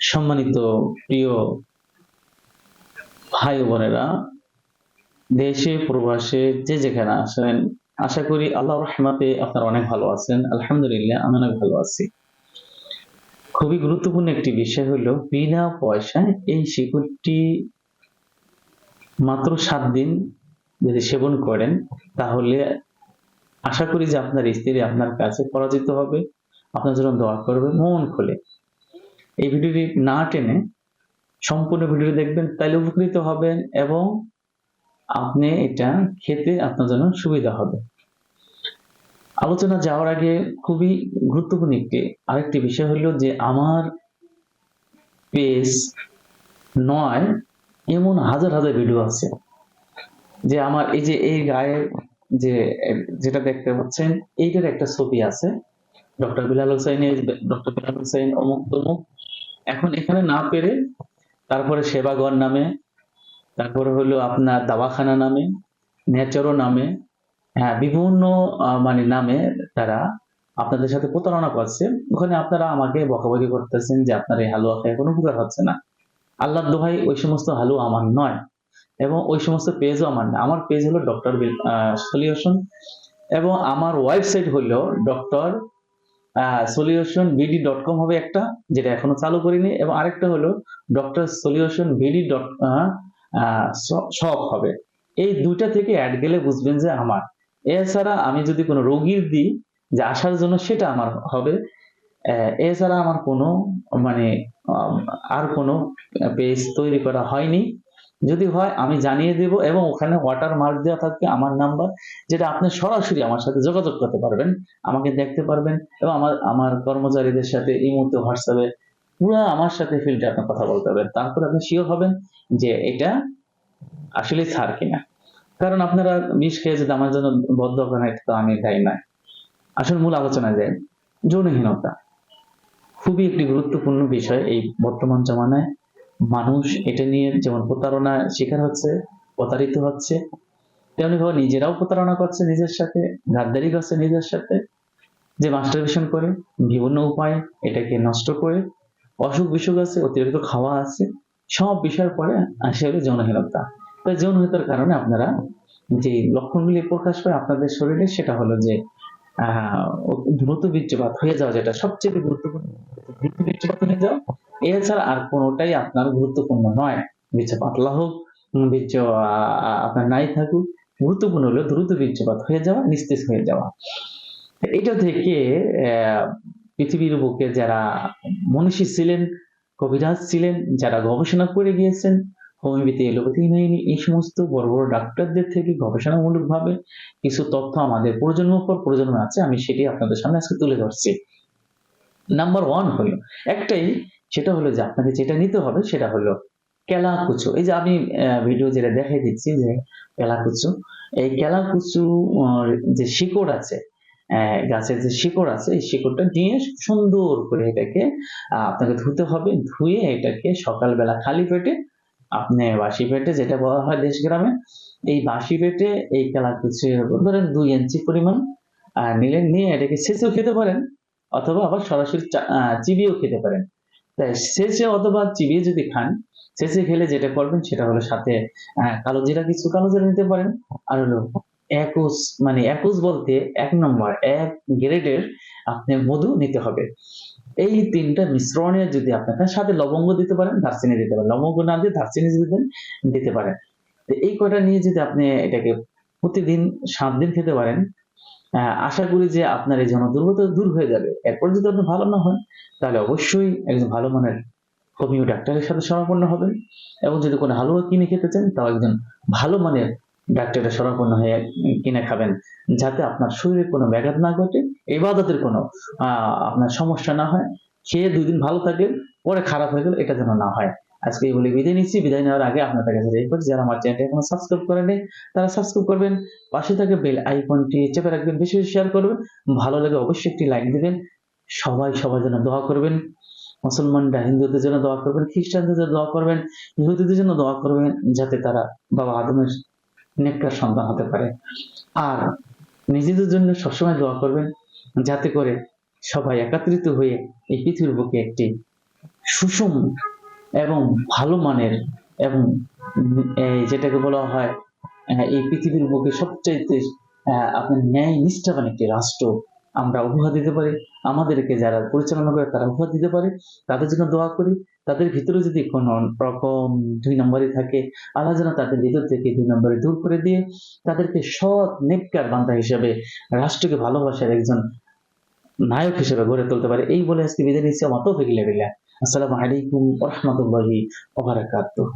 সম্মানিত প্রিয় ভাই বোনেরা, দেশে, প্রবাসে, যে যেখানে আসেন আশা করি আল্লাহ রহমতে আপনারা অনেক ভালো আছেন। আলহামদুলিল্লাহ আমি অনেক ভালো আছি। খুবই গুরুত্বপূর্ণ একটি বিষয় হলো, বিনা পয়সায় এই শিকড়টি মাত্র সাত দিন যদি সেবন করেন, তাহলে আশা করি যে আপনার স্ত্রী আপনার কাছে পরাজিত হবে। আপনার জন্য দোয়া করবে মন খুলে। এই ভিডিওটি না টেনে সম্পূর্ণ ভিডিও দেখবেন তাহলে উপকৃত হবেন এবং আপনি এটা খেতে আপনার জন্য সুবিধা হবে। আলোচনা যাওয়ার আগে খুবই গুরুত্বপূর্ণ একটি, আরেকটি বিষয় হলো যে আমার পেজ নয়, এমন হাজার হাজার ভিডিও আছে। যে আমার এই যে এই গায়ে যে, যেটা দেখতে পাচ্ছেন, এইটার একটা ছবি আছে। ডক্টর বিলাল হোসেন ডক্টর বিলাল হোসেন অমুক তমুক। এখন এখানে না পেরে তারপরে সেবাগর নামে, তারপরে হলো আপনার দাওয়াখানা নামে নেচারো নামে হ্যাঁ বিভিন্ন মানে নামে তারা আপনাদের সাথে প্রতারণা করছে। ওখানে আপনারা আমাকে বকাবকি করতেছেন যে আপনার এই হালুয়া খেয়ে কোনো উপকার হচ্ছে না। আল্লাহ দোহাই ওই সমস্ত হালুয়া আমার নয়। এবং ওই সমস্ত পেজও আমার না। আমার পেজ হলো ডক্টর সলিউশন এবং আমার ওয়েবসাইট হলো doctor solution BD dot com হবে একটা, যেটা এখনও চালু করিনি। এবং আরেকটা হলো doctor solution BD dot shop হবে। এই দুইটা থেকে অ্যাড গেলে বুঝবেন যে আমার। এছাড়া আমি যদি কোনো রোগীর দিই, যে আসার জন্য সেটা আমার হবে। এছাড়া আমার কোনো মানে আর কোনো পেজ তৈরি করা হয়নি। যদি হয় আমি জানিয়ে দেব এবং ওখানে ওয়াটার মার্ক দেওয়া থাকবে আমার নাম্বার যেটা আপনি সরাসরি আমার সাথে যোগাযোগ করতে পারবেন, আমাকে দেখতে পারবেন এবং আমার আমার কর্মচারীদের সাথে এই মুহূর্তে হোয়াটসঅ্যাপে পুরো আমার সাথে ফিল্ডে আপনি কথা বলতে পারবেন। তারপর আপনি শিওর হবেন যে এটা আসলে ছাড় কিনা। কারণ আপনারা বিষ খেয়ে যদি আমার জন্য বদ্ধ করেন তো আমি দায়ী নয়। আসলে মূল আলোচনায় যায় যৌনহীনতা খুবই একটি গুরুত্বপূর্ণ বিষয় এই বর্তমান জমানায়। মানুষ এটা নিয়ে যেমন প্রতারণা শিকার হচ্ছে, প্রতারিত হচ্ছে তেমনি ভাবে নিজেরাও প্রতারণা করছে নিজের সাথে, গাদ্দারি করছে নিজের সাথে, যে মাস্টারবেশন করে, বিভিন্ন উপায়ে এটাকে নষ্ট করে, অসুখ বিসুখ আছে, অতিরিক্ত খাওয়া আছে, সব বিষয়ের পরে আসে হলো যৌনহীনতা। তো যৌনহীনতার কারণে আপনারা যে লক্ষণগুলি প্রকাশ পায় আপনাদের শরীরে, সেটা হলো যে, আহ, দ্রুত বীর্যপাত হয়ে যাওয়া যেটা সবচেয়ে গুরুত্বপূর্ণ। দ্রুত বীর্যপাত হয়ে যাওয়া এছাড়া আর কোনোটাই আপনার গুরুত্বপূর্ণ নয়। বীর্য পাতলা হোক বীর্য আপনার নাই থাকুক, গুরুত্বপূর্ণ হলো দ্রুত বীর্যপাত হয়ে যাওয়া, নিস্তেজ হয়ে যাওয়া। এটা থেকে পৃথিবীর বুকে যারা মনীষী ছিলেন, কবিরাজ ছিলেন, যারা গবেষণা করে গিয়েছেন, হোমিওপ্যাথি এলোপ্যাথি ইউনানি, এই সমস্ত বড় বড় ডাক্তারদের থেকে গবেষণামূলক ভাবে কিছু তথ্য আমাদের প্রজন্ম পর প্রজন্ম আছে, আমি সেটি আপনাদের সামনে আজকে তুলে ধরছি। নাম্বার ওয়ান হলো, একটাই সেটা হলো যে আপনাকে যেটা নিতে হবে সেটা হলো কেলাকুচু। এই যে আমি ভিডিও যেটা দেখাই দিচ্ছি যে কেলাকুচু, এই কেলাকুচু যে শিকড় আছে গাছের যে শিকড় আছে, এই শিকড়টা নিয়ে সুন্দর করে এটাকে আপনাকে ধুতে হবে, ধুয়ে এটাকে সকালবেলা খালি পেটে, আপনি বাসি পেটে যেটা বলা হয় দেশ গ্রামে, এই বাসি পেটে এই কেলাকুচি ধরেন দুই ইঞ্চি পরিমাণ নিলেন, নিয়ে এটাকে ছেঁচেও খেতে পারেন, অথবা আবার সরাসরি চিবিয়েও খেতে পারেন। তাই ছেঁচে অথবা চিবিয়ে যদি খান ছেঁচে খেলে যেটা করবেন সেটা হলো সাথে কালো জিরা, কিছু কালো জিরা নিতে পারেন। আর হলো একুশ মানে একুশ বলতে এক নম্বর, এক গ্রেডের আপনি মধু নিতে হবে। এই তিনটা মিশ্রণে যদি আপনার সাথে লবঙ্গ দিতে পারেন, দারচিনি দিতে পারেন। লবঙ্গ না দিয়ে দারচিনি যদি দেন, দিতে পারেন। এই কয়টা নিয়ে যদি আপনি এটাকে প্রতিদিন সাত দিন খেতে পারেন আশা করি যে আপনার এই জনদুর্বলতা দূর হয়ে যাবে। এরপর যদি আপনি ভালো না হন, তাহলে অবশ্যই একজন ভালো মানের হোমিও ডাক্তারের সাথে শরণাপন্ন হবেন এবং যদি কোনো হালুয়া কিনে খেতে চান, তাও একজন ভালো মানের ডাক্তারের শরণাপন্ন হয়ে কিনে খাবেন, যাতে আপনার শরীরে কোনো ব্যাঘাত না ঘটে, এবাদতের কোনো আপনার সমস্যা না হয়। খেয়ে দুদিন ভালো থাকে পরে খারাপ হয়ে গেল এটা যেন না হয়। আজকে বলে বিদায় নিচ্ছি। বিদায় নেওয়ার আগে আপনাদের কাছে রিকোয়েস্ট, যারা আমার চ্যানেলটি এখনও সাবস্ক্রাইব করেনি তারা সাবস্ক্রাইব করবেন। পাশে থাকে বেল আইকনটি চেপে রাখবেন, বেশি বেশি শেয়ার করবেন। ভালো লাগে অবশ্যই একটি লাইক দিবেন। সবাই, সবার জন্য দোয়া করবেন। মুসলমানরা, হিন্দুদের জন্য দোয়া করবেন। খ্রিস্টানদের জন্য দোয়া করবেন। ইহুদিদের জন্য দোয়া করবেন, যাতে তারা বাবা আদমের নেককার সন্তান হতে পারে। আর নিজেদের জন্য সবসময় দোয়া করবেন, যাতে করে সবাই একত্রিত হয়ে এই পৃথিবীর বুকে একটি সুষম এবং ভালো মানের এবং যেটাকে বলা হয় এই পৃথিবীর বুকে সবচাইতে আপনার ন্যায় নিষ্ঠাবান একটি রাষ্ট্র আমরা উপহার দিতে পারি। আমাদেরকে যারা পরিচালনা করে তারা উপহার দিতে পারে। তাদের জন্য দোয়া করি। তাদের ভিতরে যদি কোনো রকম দুই নম্বরই থাকে, আল্লাহ যেন তাদের ভিতর থেকে দুই নম্বরে দূর করে দিয়ে তাদেরকে সৎ, নেককার বান্ধা হিসেবে রাষ্ট্রকে ভালোবাসার একজন নায়ক হিসেবে গড়ে তুলতে পারে। এই বলে আজকে বিদায় নিচ্ছি। আমার তৌফিক লেবিল্লাহ আসসালামু আলাইকুম রহমতুল্লাহি ওবারাকাতুহ